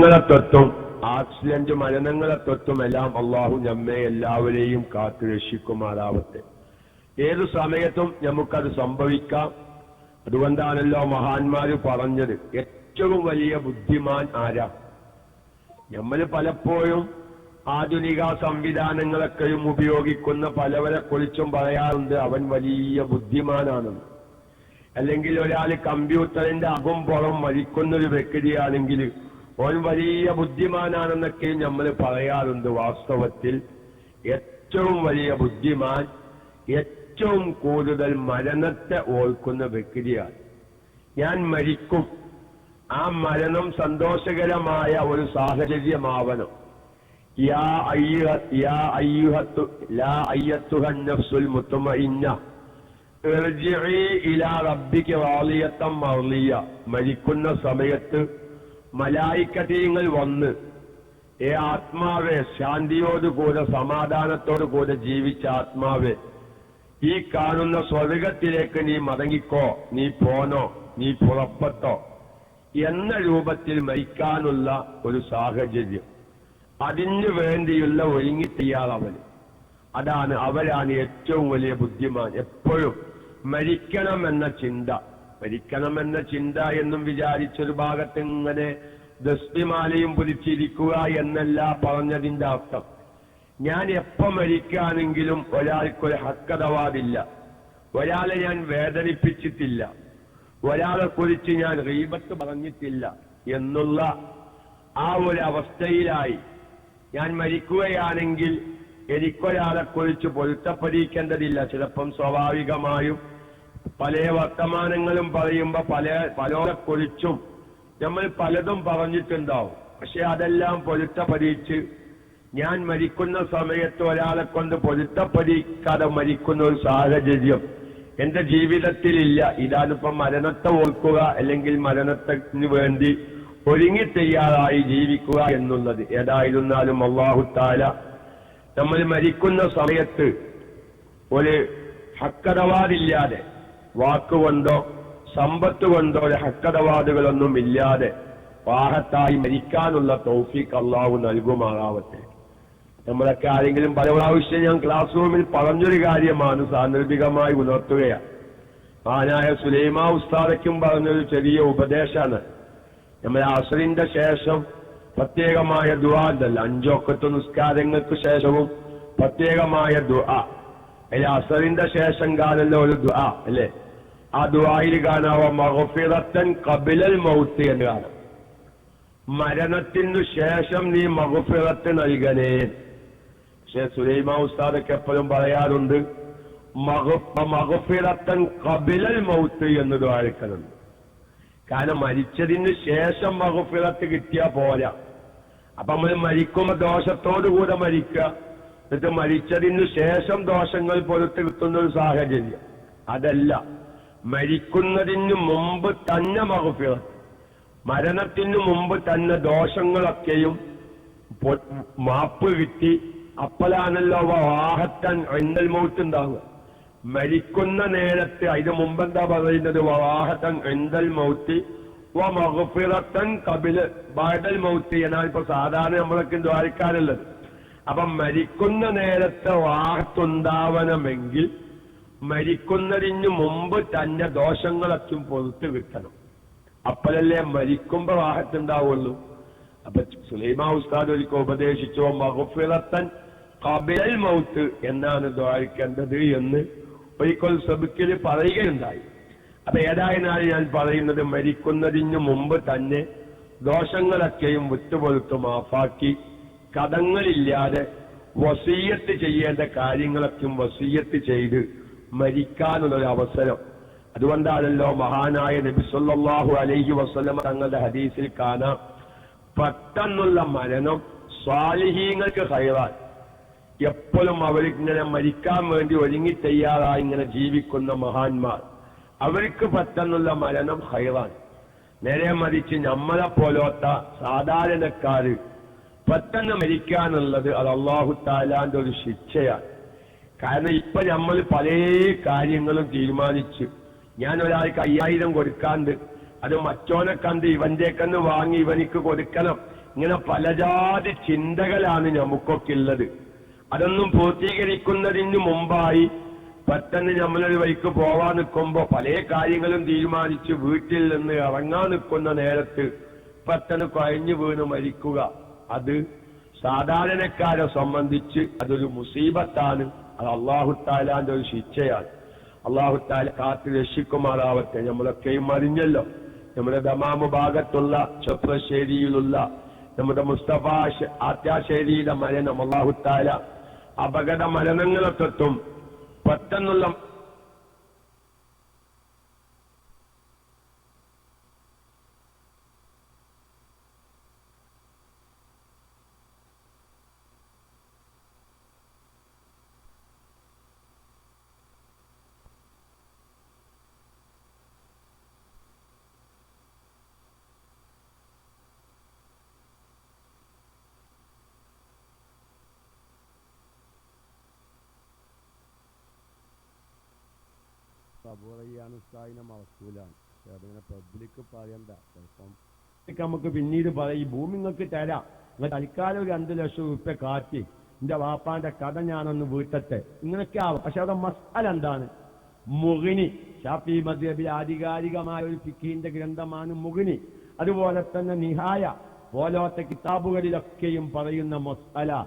തൊട്ടും accident തൊട്ടും എല്ലാം അള്ളാഹു നമ്മെ എല്ലാവരെയും കാത്തു രക്ഷിക്കുമാറാവട്ടെ. ഏതു സമയത്തും നമുക്കത് സംഭവിക്കാം. അതുകൊണ്ടാണല്ലോ മഹാന്മാര് പറഞ്ഞത് ഏറ്റവും വലിയ ബുദ്ധിമാൻ ആരാ? നമ്മൾ പലപ്പോഴും ആധുനിക സംവിധാനങ്ങളൊക്കെയും ഉപയോഗിക്കുന്ന പലവരെ കുറിച്ചും പറയാറുണ്ട് അവൻ വലിയ ബുദ്ധിമാനാണെന്ന് അല്ലെങ്കിൽ ഒരാൾ കമ്പ്യൂട്ടറിന്റെ അകം പുറം ഒരു വ്യക്തിയാണെങ്കിൽ അവൻ വലിയ ബുദ്ധിമാനാണെന്നൊക്കെ നമ്മൾ പറയാറുണ്ട് വാസ്തവത്തിൽ. ഏറ്റവും വലിയ ബുദ്ധിമാൻ ഏറ്റവും കൂടുതൽ മരണത്തെ ഓർക്കുന്ന വ്യക്തിയാണ്. ഞാൻ മരിക്കും. ആ മരണം സന്തോഷകരമായ ഒരു സാഹചര്യമാവണം. യാ യാ ഇലാ മരിക്കുന്ന സമയത്ത് മലായിക്കതീങ്ങൾ വന്ന് ഏ ആത്മാവെ ശാന്തിയോടുകൂടെ സമാധാനത്തോടുകൂടെ ജീവിച്ച ആത്മാവെ ഈ കാണുന്ന സ്വർഗത്തിലേക്ക് നീ മടങ്ങിക്കോ നീ പോനോ നീ പുറപ്പെട്ടോ എന്ന രൂപത്തിൽ മരിക്കാനുള്ള ഒരു സാഹചര്യം. അതിനു വേണ്ടിയുള്ള ഒരുങ്ങി തയ്യാറവൻ അതാണ് അവരാണ് ഏറ്റവും വലിയ ബുദ്ധിമാൻ. എപ്പോഴും മരിക്കണമെന്ന ചിന്ത. മരിക്കണമെന്ന ചിന്ത എന്നും വിചാരിച്ചൊരു ഭാഗത്ത് ഇങ്ങനെ ദസ്തിമാലയും പുതിച്ചിരിക്കുക എന്നല്ല പറഞ്ഞതിന്റെ അർത്ഥം. ഞാൻ എപ്പോ മരിക്കാനെങ്കിലും ഒരാൾക്കൊരു ഹക്കതവാദില്ല. ഒരാളെ ഞാൻ വേദനിപ്പിച്ചിട്ടില്ല. ഒരാളെ കുറിച്ച് ഞാൻ റീബത്ത് പറഞ്ഞിട്ടില്ല എന്നുള്ള ആ ഒരു അവസ്ഥയിലായി. ഞാൻ മരിക്കുകയാണെങ്കിൽ എനിക്കൊരാളെ കുറിച്ച് പൊരുത്തപ്പെടിക്കേണ്ടതില്ല. ചിലപ്പം സ്വാഭാവികമായും പല വർത്തമാനങ്ങളും പറയുമ്പോ പല പലോടെ കൊളിച്ചും നമ്മൾ പലതും പറഞ്ഞിട്ടുണ്ടാവും. പക്ഷെ അതെല്ലാം പൊരുത്തപ്പെടിച്ച് ഞാൻ മരിക്കുന്ന സമയത്ത് ഒരാളെ കൊണ്ട് പൊരുത്തപ്പരിക്കാതെ മരിക്കുന്ന ഒരു സാഹചര്യം എന്റെ ജീവിതത്തിലില്ല. ഇതാണിപ്പം മരണത്തെ ഓർക്കുക അല്ലെങ്കിൽ മരണത്തിന് വേണ്ടി ഒരുങ്ങി തയ്യാറായി ജീവിക്കുക എന്നുള്ളത്. ഏതായിരുന്നാലും അള്ളാഹുത്താല നമ്മൾ മരിക്കുന്ന സമയത്ത് ഒരു ഹക്കടവാദില്ലാതെ വാക്കുകൊണ്ടോ സമ്പത്ത് കൊണ്ടോ ഒരു ഹക്കടവാദുകളൊന്നും ഇല്ലാതെ വാഹത്തായി മരിക്കാനുള്ള തൗഫീഖ് അള്ളാഹു നൽകുമാറാവട്ടെ. നമ്മളൊക്കെ ആരെങ്കിലും പല പ്രാവശ്യം ഞാൻ ക്ലാസ് റൂമിൽ പറഞ്ഞൊരു കാര്യമാണ് സാന്ദർഭികമായി ഉണർത്തുകയാണ്. ആനായ സുലൈമാ ഉസ്താദയ്ക്കും പറഞ്ഞൊരു ചെറിയ ഉപദേശമാണ്. നമ്മൾ അസറിന്റെ ശേഷം പ്രത്യേകമായ ദുആ ഉണ്ടല്ലോ അഞ്ചൊക്കത്ത് നിസ്കാരങ്ങൾക്ക് ശേഷവും പ്രത്യേകമായ ദുആ. അതിൽ അസറിന്റെ ശേഷം കാണുന്ന ഒരു ദുആ അല്ലേ? ആ ദ്വായിൽ കാണാവോ മഹഫിറത്തൻ കബിലൽ മൗത്ത് എന്ന് കാണാം. മരണത്തിനു ശേഷം നീ മഹഫിറത്ത് നൽകണേ. പക്ഷെ സുലൈമാ ഉസ്താദൊക്കെ എപ്പോഴും പറയാറുണ്ട് മഹഫിറത്തൻ കബിലൽ മൗത്ത് എന്ന് ദ്വാരക്കലുണ്ട് കാരണം മരിച്ചതിന് ശേഷം മഹഫിറത്ത് കിട്ടിയാ പോരാ. അപ്പൊ നമ്മൾ മരിക്കുമ്പോ ദോഷത്തോടുകൂടെ മരിക്കുക. എന്നിട്ട് മരിച്ചതിന് ശേഷം ദോഷങ്ങൾ പൊരുത്ത് കിട്ടുന്ന ഒരു സാഹചര്യം. അതല്ല മരിക്കുന്നതിന് മുമ്പ് തന്നെ മഹഫിറത്ത് മരണത്തിന് മുമ്പ് തന്നെ ദോഷങ്ങളൊക്കെയും മാപ്പ് കിട്ടി. അപ്പോഴാണല്ലോ വാഹത്തൻ എണ്ണൽ മൗത്തുണ്ടാവുക മരിക്കുന്ന നേരത്തെ അതിന് മുമ്പ് എന്താ പറയുന്നത് വാഹത്തൻ എന്തൽ മൗത്തി മഹഫിറത്തൻ കപിൽ ബാഡൽ മൗത്തി എന്നാണ് ഇപ്പൊ സാധാരണ നമ്മളൊക്കെ ദ്വാരിക്കാനുള്ളത് അപ്പൊ മരിക്കുന്ന നേരത്തെ വാഹത്തുണ്ടാവണമെങ്കിൽ മരിക്കുന്നതിന് മുമ്പ് തന്നെ ദോഷങ്ങളൊക്കെ പൊതുത്ത് കിട്ടണം. അപ്പോഴല്ലേ മരിക്കുമ്പോ വാഹത്തുണ്ടാവുള്ളൂ അപ്പൊ സുലൈമാ ഉസ്താദ് ഒരിക്കൽ ഉപദേശിച്ചോ മഹഫിറത്തൻ കബിലൽ മൗത്ത് എന്നാണ് ദ്വാരിക്കേണ്ടത് എന്ന് ഒരിക്കൽ സബിക്കിൽ പറയുകയുണ്ടായി. അപ്പൊ ഏതായിരുന്നാലും ഞാൻ പറയുന്നത് മരിക്കുന്നതിന് മുമ്പ് തന്നെ ദോഷങ്ങളൊക്കെയും വിട്ടുപൊരുത്ത് മാഫാക്കി. കടങ്ങളില്ലാതെ വസീയത്ത് ചെയ്യേണ്ട കാര്യങ്ങളൊക്കെയും വസീയത്ത് ചെയ്ത് മരിക്കാനുള്ള ഒരു അവസരം. അതുകൊണ്ടാണല്ലോ മഹാനായ നബി സല്ലല്ലാഹു അലൈഹി വസല്ലമ തങ്ങളുടെ ഹദീസിൽ കാണാം പെട്ടെന്നുള്ള മരണം സ്വാലിഹീങ്ങൾക്ക് ഹൈറാൻ എപ്പോഴും അവരിങ്ങനെ മരിക്കാൻ വേണ്ടി ഒരുങ്ങി തയ്യാറായി ഇങ്ങനെ ജീവിക്കുന്ന മഹാന്മാർ. അവർക്ക് പെട്ടെന്നുള്ള മരണം ഹൈറാൻ നേരെ മറിച്ച് നമ്മളെ പോലോത്ത സാധാരണക്കാര് പെട്ടെന്ന് മരിക്കാനുള്ളത് അത് അള്ളാഹു താലാന്റെ ഒരു ശിക്ഷയാണ്. കാരണം ഇപ്പൊ നമ്മൾ പല കാര്യങ്ങളും തീരുമാനിച്ചു. ഞാൻ ഒരാൾക്ക് അയ്യായിരം കൊടുക്കാണ്ട് അത് മറ്റോനെ കണ്ട് ഇവന്റെ കന്ന് വാങ്ങി ഇവനിക്ക് കൊടുക്കണം. ഇങ്ങനെ പലജാതി ചിന്തകളാണ് നമുക്കൊക്കെ ഉള്ളത്. അതൊന്നും പൂർത്തീകരിക്കുന്നതിന് മുമ്പായി പെട്ടെന്ന് നമ്മളൊരു വഴിക്ക് പോവാൻ നിൽക്കുമ്പോ പല കാര്യങ്ങളും തീരുമാനിച്ച് വീട്ടിൽ നിന്ന് ഇറങ്ങാൻ നിൽക്കുന്ന നേരത്ത് പെട്ടെന്ന് കുഴഞ്ഞു വീണ് മരിക്കുക. അത് സാധാരണക്കാരെ സംബന്ധിച്ച് അതൊരു മുസീബത്താണ്. അത് അള്ളാഹുത്താലാന്റെ ഒരു ശിക്ഷയാണ്. അള്ളാഹുത്താല കാത്ത് രക്ഷിക്കുമാറാവട്ടെ. നമ്മളൊക്കെയും അറിഞ്ഞല്ലോ നമ്മുടെ ദമാമു ഭാഗത്തുള്ള ചെപ്രശ്ശേരിയിലുള്ള നമ്മുടെ മുസ്തഫ ആത്യാശേരിയുടെ മരണം അള്ളാഹുത്താല അപകട മരണങ്ങളെ അതിങ്ങനെ പബ്ലിക് പറയണ്ട. നമുക്ക് പിന്നീട് പറയും ഈ ഭൂമി നിങ്ങൾക്ക് തരാം. തൽക്കാലം ഒരു രണ്ട് ലക്ഷം ഉറുപ്പ്യ കാറ്റി എന്റെ വാപ്പാന്റെ കഥ ഞാനൊന്ന് വീട്ടത്തെ ഇങ്ങനെയൊക്കെ ആവും. പക്ഷെ അവിടെ മസാല എന്താണ്? മുഗിനി. ഷാഫി മദ്യബിൽ ആധികാരികമായ ഒരു ഫിഖീന്റെ ഗ്രന്ഥമാണ് മുഗിനി. അതുപോലെ തന്നെ നിഹായ. പോലത്തെ കിതാബുകളിലൊക്കെയും പറയുന്ന മസാല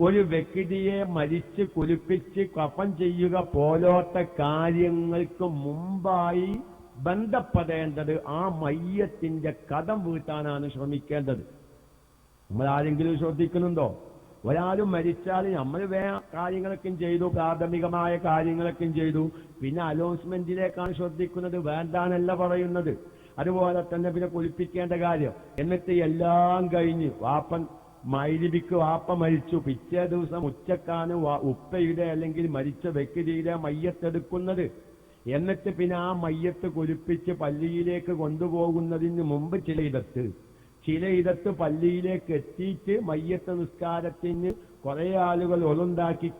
ഒരു വ്യക്തിയെ മരിച്ച് കുലിപ്പിച്ച് കഫം ചെയ്യുക പോലോത്ത കാര്യങ്ങൾക്ക് മുമ്പായി ബന്ധപ്പെടേണ്ടത് ആ മയ്യത്തിന്റെ കഥം വീട്ടാനാണ് ശ്രമിക്കേണ്ടത്. നമ്മൾ ആരെങ്കിലും ശ്രദ്ധിക്കുന്നുണ്ടോ? ഒരാളും മരിച്ചാൽ നമ്മൾ വേ കാര്യങ്ങളൊക്കെ ചെയ്തു പ്രാഥമികമായ കാര്യങ്ങളൊക്കെ ചെയ്തു. പിന്നെ അലോൺസ്മെന്റിലേക്കാണ് ശ്രദ്ധിക്കുന്നത് വേണ്ടാനല്ല പറയുന്നത്. അതുപോലെ തന്നെ പിന്നെ കുളിപ്പിക്കേണ്ട കാര്യം. എന്നിട്ട് എല്ലാം കഴിഞ്ഞ് വാപ്പൻ മൈലിബിക്ക് വാപ്പ മരിച്ചു. പിറ്റേ ദിവസം ഉച്ചക്കാണ് ഉപ്പയുടെ അല്ലെങ്കിൽ മരിച്ച വ്യക്തിയുടെ മയ്യത്തെടുക്കുന്നത്. എന്നിട്ട് പിന്നെ ആ മയ്യത്ത് കുലിപ്പിച്ച് പള്ളിയിലേക്ക് കൊണ്ടുപോകുന്നതിന് മുമ്പ് ചിലയിടത്ത്. ചിലയിടത്ത് പള്ളിയിലേക്ക് എത്തിയിട്ട് മയ്യത്ത് നിസ്കാരത്തിന് കുറെ ആളുകൾ ഒളുണ്ടാക്കി